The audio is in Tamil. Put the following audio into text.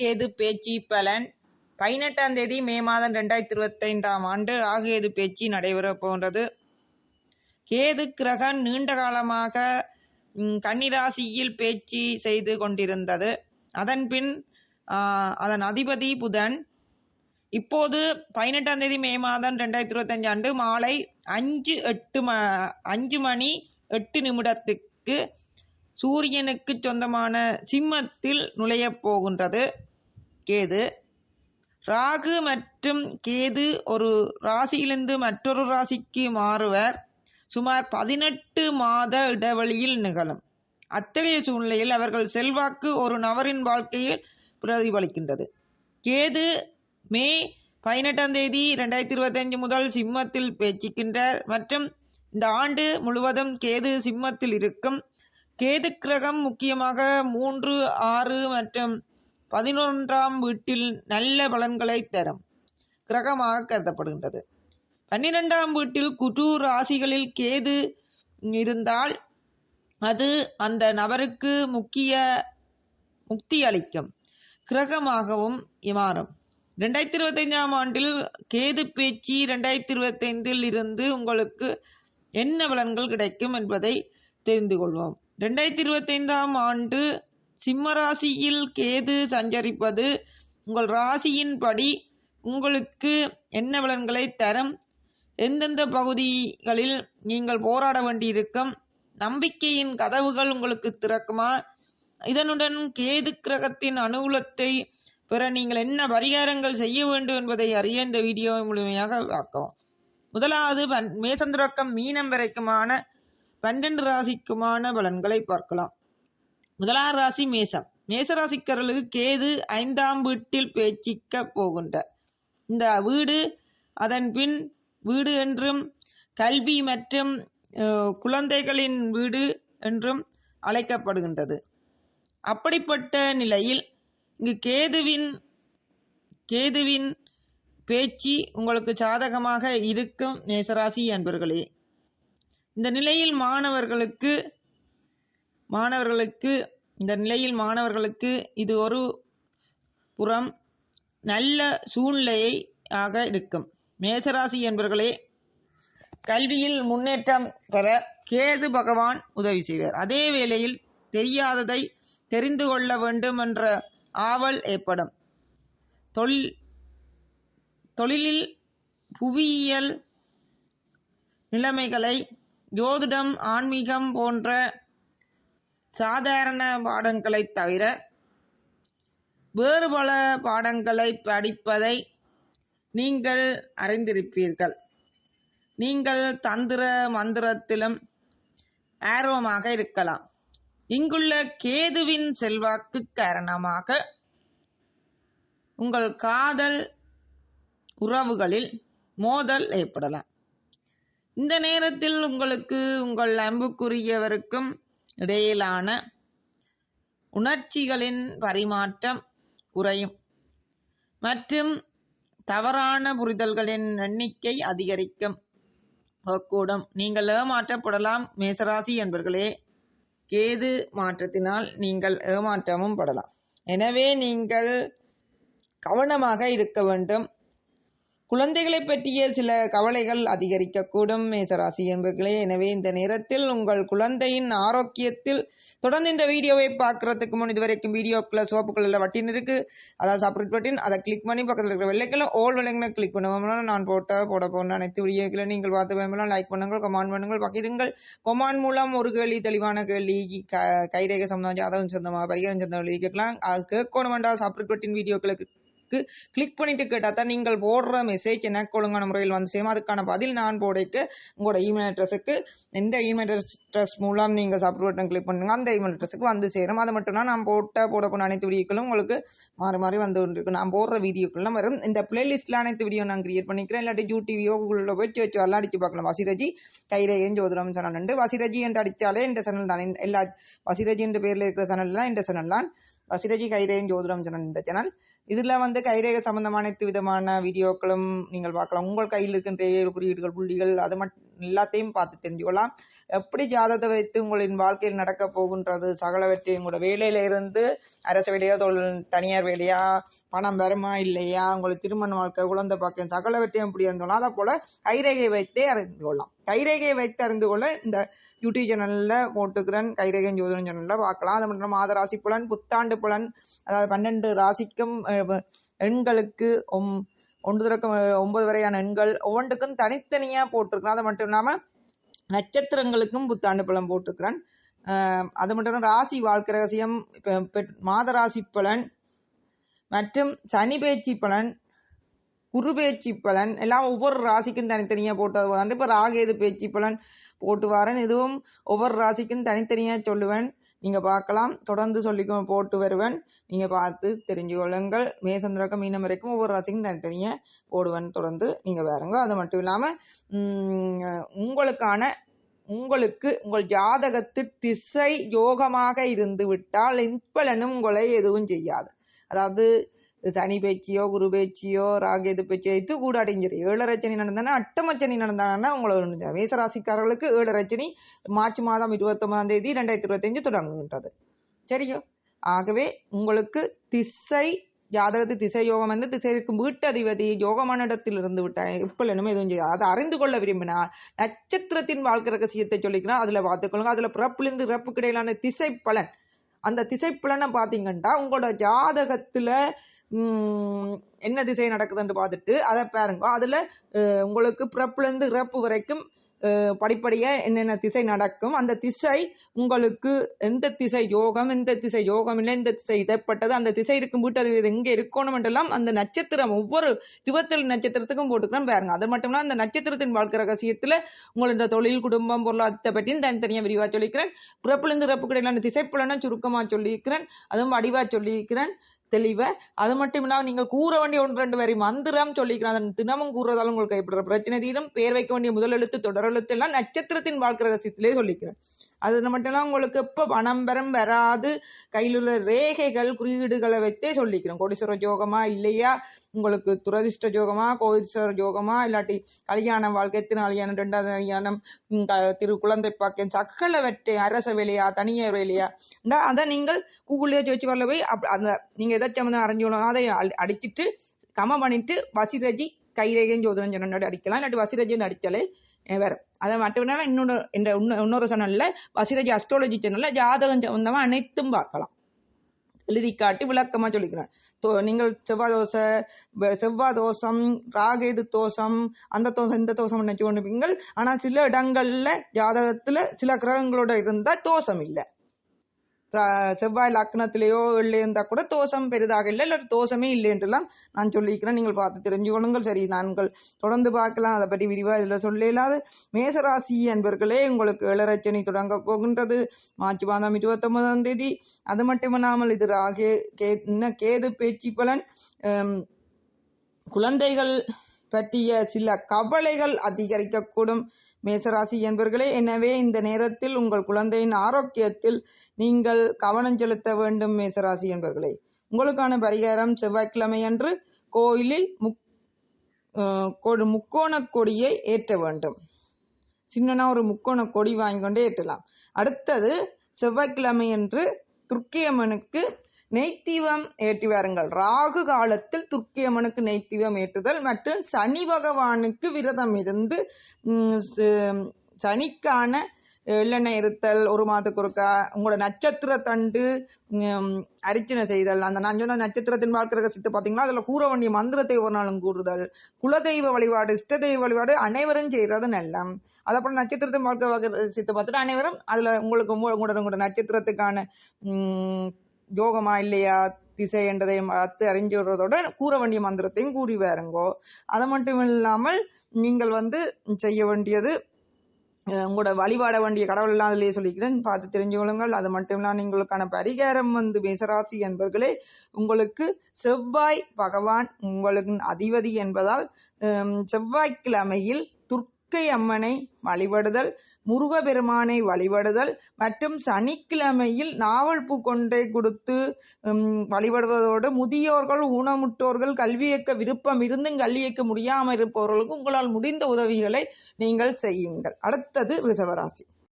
கேது பேச்சு பலன். பதினெட்டாம் தேதி மே மாதம் ரெண்டாயிரத்தி இருபத்தைந்தாம் ஆண்டு ராகுகேது பேச்சு நடைபெறப் போன்றது. கேது கிரகன் நீண்ட காலமாக கன்னிராசியில் பேச்சு செய்து கொண்டிருந்தது. அதன்பின் அதன் அதிபதி புதன். இப்போது பதினெட்டாம் தேதி மே மாதம் ரெண்டாயிரத்தி இருபத்தஞ்சு ஆண்டு மாலை அஞ்சு எட்டு ம அஞ்சு மணி எட்டு நிமிடத்துக்கு சூரியனுக்கு சொந்தமான சிம்மத்தில் நுழையப் போகின்றது. கேது. ராகு மற்றும் கேது ஒரு ராசியிலிருந்து மற்றொரு ராசிக்கு மாறுவர். சுமார் பதினெட்டு மாத இடைவெளியில் நிகழும். அத்தகைய சூழ்நிலையில் அவர்கள் செல்வாக்கு ஒரு நபரின் வாழ்க்கையில் பிரதிபலிக்கின்றது. கேது மே பதினெட்டாம் தேதி ரெண்டாயிரத்தி இருபத்தஞ்சு முதல் சிம்மத்தில் பேச்சிக்கின்றார் மற்றும் இந்த ஆண்டு முழுவதும் கேது சிம்மத்தில் இருக்கும். கேது கிரகம் முக்கியமாக மூன்று ஆறு மற்றும் பதினொன்றாம் வீட்டில் நல்ல பலன்களை தரும். கிரகமாக கருதப்படுகின்றது. பன்னிரெண்டாம் வீட்டில் குரு ராசிகளில் கேது இருந்தால் அது அந்த நபருக்கு முக்கிய முக்தி அளிக்கும். கிரகமாகவும் மாறும் ரெண்டாயிரத்தி இருபத்தைந்தாம் ஆண்டில் கேது பேச்சு ரெண்டாயிரத்தி இருபத்தைந்தில் இருந்து உங்களுக்கு என்ன பலன்கள் கிடைக்கும் என்பதை தெரிந்து கொள்வோம். ரெண்டாயிரத்தி இருபத்தைந்தாம் ஆண்டு சிம்ம ராசியில் கேது சஞ்சரிப்பது. உங்கள் ராசியின்படி உங்களுக்கு என்ன பலன்களை தரும்? எந்தெந்த பகுதிகளில் நீங்கள் போராட வேண்டியிருக்கும்? நம்பிக்கையின் கதவுகள் உங்களுக்கு திறக்குமா? இதனுடன் கேது கிரகத்தின் அனுகூலத்தை பெற நீங்கள் என்ன பரிகாரங்கள் செய்ய வேண்டும் என்பதை அறிய இந்த வீடியோவை முழுமையாக பார்க்கவும். முதலாவது பன்- மீனம் வரைக்குமான பன்னெண்டு ராசிக்குமான பலன்களை பார்க்கலாம். முதலாம் ராசி மேசம். மேச ராசிக்காரர்களுக்கு கேது ஐந்தாம் வீட்டில் பேச்சிக்க போகின்ற இந்த வீடு அதன் பின் வீடு என்றும் கல்வி மற்றும் குழந்தைகளின் வீடு என்றும் அழைக்கப்படுகின்றது. அப்படிப்பட்ட நிலையில் இங்கு கேதுவின் கேதுவின் பேச்சு உங்களுக்கு சாதகமாக இருக்கும் நேசராசி அன்பர்களே. இந்த நிலையில் மாணவர்களுக்கு மாணவர்களுக்கு இந்த நிலையில் மாணவர்களுக்கு இது ஒரு புறம் நல்ல சூழ்நிலையை ஆக இருக்கும் மேசராசி என்பவர்களே கல்வியில் முன்னேற்றம் பெற கேது பகவான் உதவி செய்வார். அதே வேளையில் தெரியாததை தெரிந்து கொள்ள வேண்டும் என்ற ஆவல் ஏற்படும். தொழில் தொழிலில் புவியியல் நிலைமைகளை ஜோதிடம் ஆன்மீகம் போன்ற சாதாரண பாடங்களை தவிர வேறு பல பாடங்களை படிப்பதை நீங்கள் அறிந்திருப்பீர்கள். நீங்கள் தந்திர மந்திரத்திலும் ஆர்வமாக இருக்கலாம். இங்குள்ள கேதுவின் செல்வாக்கு காரணமாக உங்கள் காதல் உறவுகளில் மோதல் ஏற்படலாம். இந்த நேரத்தில் உங்களுக்கு உங்கள் அன்புக்குரியவருக்கும் இடையிலான உணர்ச்சிகளின் பரிமாற்றம் குறையும். மற்றும் தவறான புரிதல்களின் எண்ணிக்கை அதிகரிக்கும். கூடும் நீங்கள் ஏமாற்றப்படலாம். மேசராசி என்பர்களே கேது மாற்றத்தினால் நீங்கள் ஏமாற்றமும் படலாம். எனவே நீங்கள் கவனமாக இருக்க வேண்டும். குழந்தைகளை பற்றிய சில கவலைகள் அதிகரிக்கக்கூடும் மேசராசி என்பர்களே. எனவே இந்த நேரத்தில் உங்கள் குழந்தையின் ஆரோக்கியத்தில் தொடர்ந்து இந்த வீடியோவை பார்க்கறதுக்கு முன் இதுவரைக்கும் வீடியோக்குள்ள சிவப்பு கலரில் வட்டின் இருக்கு. அதாவது சப்ரேட் பட்டின் அதை கிளிக் பண்ணி பக்கத்தில் இருக்கிற வெள்ளைக்கெல்லாம் ஓல் வெள்ளைங்களை கிளிக் பண்ணுவோம்னா நான் போட்ட போட போன அனைத்து வீடியோக்களை நீங்கள் பார்த்து வேணுமெல்லாம் லைக் பண்ணுங்கள் கமெண்ட் பண்ணுங்கள் பகிருங்கள். கொமான் மூலம் ஒரு கேள்வி தெளிவான கேள்வி க கைரேகை சம்பந்தம் ஜாதகம் சொந்தமாக பரிகாரம் சொந்தமாக கேட்கலாம். அது கேட்கணும் வேண்டாம் சப்ரேட் பட்டின் வீடியோக்களுக்கு கிளிக் பண்ணிட்டு கேட்டால் தான் நீங்கள் போடுற மெசேஜ் எனக்கு ஒழுங்கான முறையில் வந்து சேரும். அதுக்கான பதில் நான் போடைக்கு உங்களோட இமெயில் அட்ரஸுக்கு எந்த இமெயில் அட்ரஸ் மூலம் நீங்கள் சப்ரேட் பட்டன் கிளிக் பண்ணுங்க. அந்த இமெயில் அட்ரஸுக்கு வந்து சேரும். அது மட்டும் தான் நான் போட்ட போட போன அனைத்து வீடியோக்களும் உங்களுக்கு மாறி மாறி வந்து கொண்டிருக்கு. நான் போடுற வீடியோக்கள்லாம் வரும். இந்த பிளேலிஸ்ட்டில் அனைத்து வீடியோ நான் கிரியேட் பண்ணிக்கிறேன். இல்லாட்டி யூ டிவியோ கூகுளில் போய் வச்சு எல்லாம் அடிச்சு பார்க்கலாம். வசிரஜி கைரேகன் ஜோதிடம் சேனல் உண்டு வசிரஜி என்று அடித்தாலே இந்த சேனல் தான். எல்லா வசிரஜி என்ற பேரில் இருக்கிற சேனல்லாம் இந்த சேனல் தான். வசிரஜி கைரேகன் ஜோதிடம் சேனல் இந்த சேனல் இதில் வந்து கைரேகை சம்பந்தமான அனைத்து விதமான வீடியோக்களும் நீங்கள் பார்க்கலாம். உங்கள் கையில் இருக்கின்ற ஏழு குறியீடுகள் புள்ளிகள் அது மட்டும் எல்லாத்தையும் பார்த்து தெரிஞ்சுக்கலாம் எப்படி ஜாதகத்தை வைத்து உங்களின் வாழ்க்கையில் நடக்க போகின்றது? சகலவற்றையும் கூட. வேலையில இருந்து அரசு வேலையா தொழில் தனியார் வேலையா பணம் வருமா இல்லையா உங்களுக்கு திருமண வாழ்க்கை குழந்தை பாக்கியம் சகலவற்றையும் எப்படி இருந்தோம் அதை போல கைரேகை வைத்தே அறிந்து கொள்ளலாம். கைரேகையை வைத்து அறிந்து கொள்ள இந்த யூடியூப் சேனல்ல போட்டுக்கிறேன். கைரேகை ஜோதிடம் சேனல்ல பார்க்கலாம். அது மட்டும் மாத ராசி புலன் புத்தாண்டு புலன் அதாவது பன்னெண்டு ராசிக்கும் எண்களுக்கு ஒம் ஒன்று தொடக்கம் ஒன்பது வரையான எண்கள் ஒவ்வொன்றுக்கும் தனித்தனியா போட்டிருக்கிறான். அது மட்டும் இல்லாம நட்சத்திரங்களுக்கும் புத்தாண்டு பலன் போட்டிருக்கிறான். அது மட்டும் இல்லாமல் ராசி வாழ்க்கை ரகசியம் இப்ப பெட்- மாத ராசி பலன் மற்றும் சனி பேச்சு பலன் குரு பேச்சு பலன் எல்லாம் ஒவ்வொரு ராசிக்கும் தனித்தனியாக போட்டது வந்து இப்போ ராகேது பேச்சு பலன் போட்டு வரேன் இதுவும் ஒவ்வொரு ராசிக்கும் தனித்தனியாக சொல்லுவேன். நீங்கள் பார்க்கலாம். தொடர்ந்து சொல்லி போட்டு வருவேன். நீங்கள் பார்த்து தெரிஞ்சு கொள்ளுங்கள். மேசந்திரக்கம் மீனம் வரைக்கும் ஒவ்வொரு ராசிக்கும் தனித்தனியாக போடுவேன் தொடர்ந்து. நீங்கள் பாருங்க. அது மட்டும் இல்லாமல் உங்களுக்கான உங்களுக்கு உங்கள் ஜாதகத்து திசை யோகமாக இருந்து விட்டால் இன்பலனும் உங்களை எதுவும் செய்யாது. அதாவது சனி பேச்சியோ குரு பேச்சியோ ராகேது பேச்சியோ இது கூட அடைஞ்சிரு ஏழரை சனி நடந்தானா அட்டமச்சனி நடந்தானா உங்களை மேசராசிக்காரர்களுக்கு ஏழரை சனி மார்ச் மாதம் இருபத்தொன்பதாம் தேதி ரெண்டாயிரத்தி இருபத்தஞ்சு தொடங்குகின்றது. சரியோ? ஆகவே உங்களுக்கு திசை ஜாதகத்து திசை யோகம் வந்து திசைக்கு வீட்டதிபதி யோகமான இடத்தில் இருந்து விட்டாய் இப்பலனும் எதுவும் செய்யாது அதை அறிந்து கொள்ள விரும்பினால் நட்சத்திரத்தின் வாழ்க்கை ரகசியத்தை சொல்லிக்கிறோம் அதில் பார்த்துக்கொள்ளுங்க அதில் பிறப்புலேருந்து இறப்புக்கு இடையிலான திசை பலன். அந்த திசை பலனை பார்த்தீங்கன்னா உங்களோட ஜாதகத்தில் என்ன திசை நடக்குதுன்னு பார்த்துட்டு அதை பாருங்க. அதில் உங்களுக்கு பிறப்புலேருந்து இறப்பு வரைக்கும் படிப்படியாக என்னென்ன திசை நடக்கும். அந்த திசை உங்களுக்கு எந்த திசை யோகம் எந்த திசை யோகம் இல்லை எந்த திசை இதைப்பட்டது அந்த திசை இருக்கும் வீட்டறிவு எங்க இருக்கணும் என்றெல்லாம் அந்த நட்சத்திரம் ஒவ்வொரு இருபத்தேழு நட்சத்திரத்துக்கும் போட்டுக்கிறேன் பாருங்க. அது மட்டும் இல்லாமல் அந்த நட்சத்திரத்தின் வாழ்க்கை ரகசியத்தில் உங்களோட தொழில் குடும்பம் பொருளாதாரத்தை பற்றியும் தனித்தனியாக விரிவாக சொல்லிக்கிறேன். பிறப்புலேருந்து இறப்பு கிடையிலான திசைப்புலனை சுருக்கமாக சொல்லியிருக்கிறேன் அதுவும் வடிவாக சொல்லியிருக்கிறேன் தெளிவை அது மட்டும் இல்லாம நீங்க கூற வேண்டிய ஒன்று ரெண்டு வரி மந்திரம் சொல்லிக்கிறேன். அதன் தினமும் கூறுறதால உங்களுக்கு ஏற்படுற பிரச்சனை தீரும். பேர் வைக்க வேண்டிய முதல் எழுத்து தொடர் எழுத்து எல்லாம் நட்சத்திரத்தின் வாழ்க்கை ரகசியத்திலே சொல்லிக்கிறேன். அது மட்டும் இல்லாம உங்களுக்கு இப்போ பணம்பரம் வராது. கையில் உள்ள ரேகைகள் குறியீடுகளை வைத்தே சொல்லிக்கிறோம். கோடீஸ்வர ஜோகமா இல்லையா? உங்களுக்கு துரதிர்ஷ்ட ஜோகமா கோடீஸ்வர ஜோகமா? இல்லாட்டி கல்யாணம் வாழ்க்கை எத்தனை கல்யாணம் ரெண்டாவது கல்யாணம் திரு குழந்தை பாக்கியம் சக்கல வெட்டு அரச வேலையா தனியார் வேலையா? இந்த அதை நீங்கள் கூகுள்லயே வச்சு வரல போய் அப்- அந்த நீங்க எதாச்சும் வந்து அதை அடி- அடிச்சிட்டு கம பண்ணிட்டு வசிரஜி கைரேகையும் ஜோதிடம் சொன்னோட அடிக்கலாம். இல்லாட்டி வசிரஜின்னு அடிச்சாலே வேறு அதை மட்டும் இல்லாம இன்னொரு இந்த இன்னொ- இன்னொரு சேனலில் வசிரஜி அஸ்ட்ராலஜி சேனலில் ஜாதகம் சம்பந்தமாக அனைத்தும் பார்க்கலாம் எழுதி காட்டி விளக்கமாக சொல்லிக்கிறேன் தோ- நீங்கள் செவ்வாய் தோசை செவ்வாய் தோஷம் ராகேது தோஷம் அந்த தோஷம் இந்த தோஷம் நினச்சி கொண்டுப்பீங்கள் ஆனால் சில இடங்களில் ஜாதகத்தில் சில கிரகங்களோட இருந்தால் தோஷம் இல்லை செவ்வாய் லக்னத்திலேயோ இல்லை இருந்தால் கூட தோஷம் பெரிதாக இல்லை. இல்லை தோஷமே இல்லை என்றெல்லாம் நான் சொல்லியிருக்கிறேன். நீங்கள் பார்த்து தெரிஞ்சு கொள்ளுங்கள் சரி நாங்கள் தொடர்ந்து பார்க்கலாம். அதை பற்றி விரிவாக இதில் சொல்ல இல்லாது மேசராசி என்பர்களே உங்களுக்கு இளரச்சனை தொடங்க போகின்றது. மார்ச் மாதம் இருபத்தொன்பதாம் தேதி. அது மட்டுமில்லாமல் இது ராகே கே இன்னும் கேது பேச்சு பலன். குழந்தைகள் பற்றிய சில கவலைகள் அதிகரிக்கக்கூடும். மேசராசி என்பர்களே எனவே இந்த நேரத்தில் உங்கள் குழந்தையின் ஆரோக்கியத்தில் நீங்கள் கவனம் செலுத்த வேண்டும் மேசராசி என்பர்களே. உங்களுக்கான பரிகாரம் செவ்வாய்க்கிழமை அன்று கோயிலில் முக் கொடு கொ- கொடியை ஏற்ற வேண்டும். சின்னனா ஒரு முக்கோண கொடி வாங்கி கொண்டு ஏற்றலாம். அடுத்தது செவ்வாய்க்கிழமை அன்று துர்க்கியம்மனுக்கு நெய்த்தீவம் ஏற்றி வாருங்கள். ராகு காலத்தில் துர்க்கியம்மனுக்கு நெய்த்தீவம் ஏற்றுதல் மற்றும் சனி பகவானுக்கு விரதம் இருந்து சனிக்கான எள்ளெண்ணெய் இருத்தல் ஒரு மாதத்துக்கு ஒருக்கா உங்களோட நட்சத்திர தண்டு அரிச்சனை செய்தல். அந்த நான் சொன்ன நட்சத்திரத்தின் வாழ்க்கை ரகசியத்தை பார்த்தீங்கன்னா அதில் கூற வேண்டிய மந்திரத்தை ஒரு நாளும் கூறுதல். குலதெய்வ வழிபாடு இஷ்ட தெய்வ வழிபாடு அனைவரும் செய்கிறது நல்லம். அதை நட்சத்திரத்தின் வாழ்க்கை ரகசியத்தை பார்த்துட்டு அனைவரும் அதில் உங்களுக்கு உங்களோட உங்களோட நட்சத்திரத்துக்கான யோகமா இல்லையா திசை என்றதையும் பார்த்து அறிஞ்சு விடுறதோட கூற வேண்டிய மந்திரத்தையும் கூறி வேறுங்கோ அது மட்டும் இல்லாமல் நீங்கள் வந்து செய்ய வேண்டியது உங்களோட வழிபாட வேண்டிய கடவுள்லாம் அதிலேயே சொல்லிக்கிறேன். பார்த்து தெரிஞ்சு கொள்ளுங்கள். அது மட்டும் இல்லாமல் உங்களுக்கான பரிகாரம் வந்து மேசராசி என்பர்களே உங்களுக்கு செவ்வாய் பகவான் உங்களுக்கு அதிபதி என்பதால் செவ்வாய்க்கிழமையில் துர்க்கை அம்மனை வழிபடுதல் முருகபெருமானை வழிபடுதல் மற்றும் சனிக்கிழமையில் நாவல் பூ கொடுத்து உம், வழிபடுவதோடு முதியோர்கள் ஊனமுற்றோர்கள் கல்வியேற்க விருப்பம் இருந்தும் கல்வியேற்க முடியாமல் இருப்பவர்களுக்கு உங்களால் முடிந்த உதவிகளை நீங்கள் செய்யுங்கள். அடுத்தது ரிஷபராசி.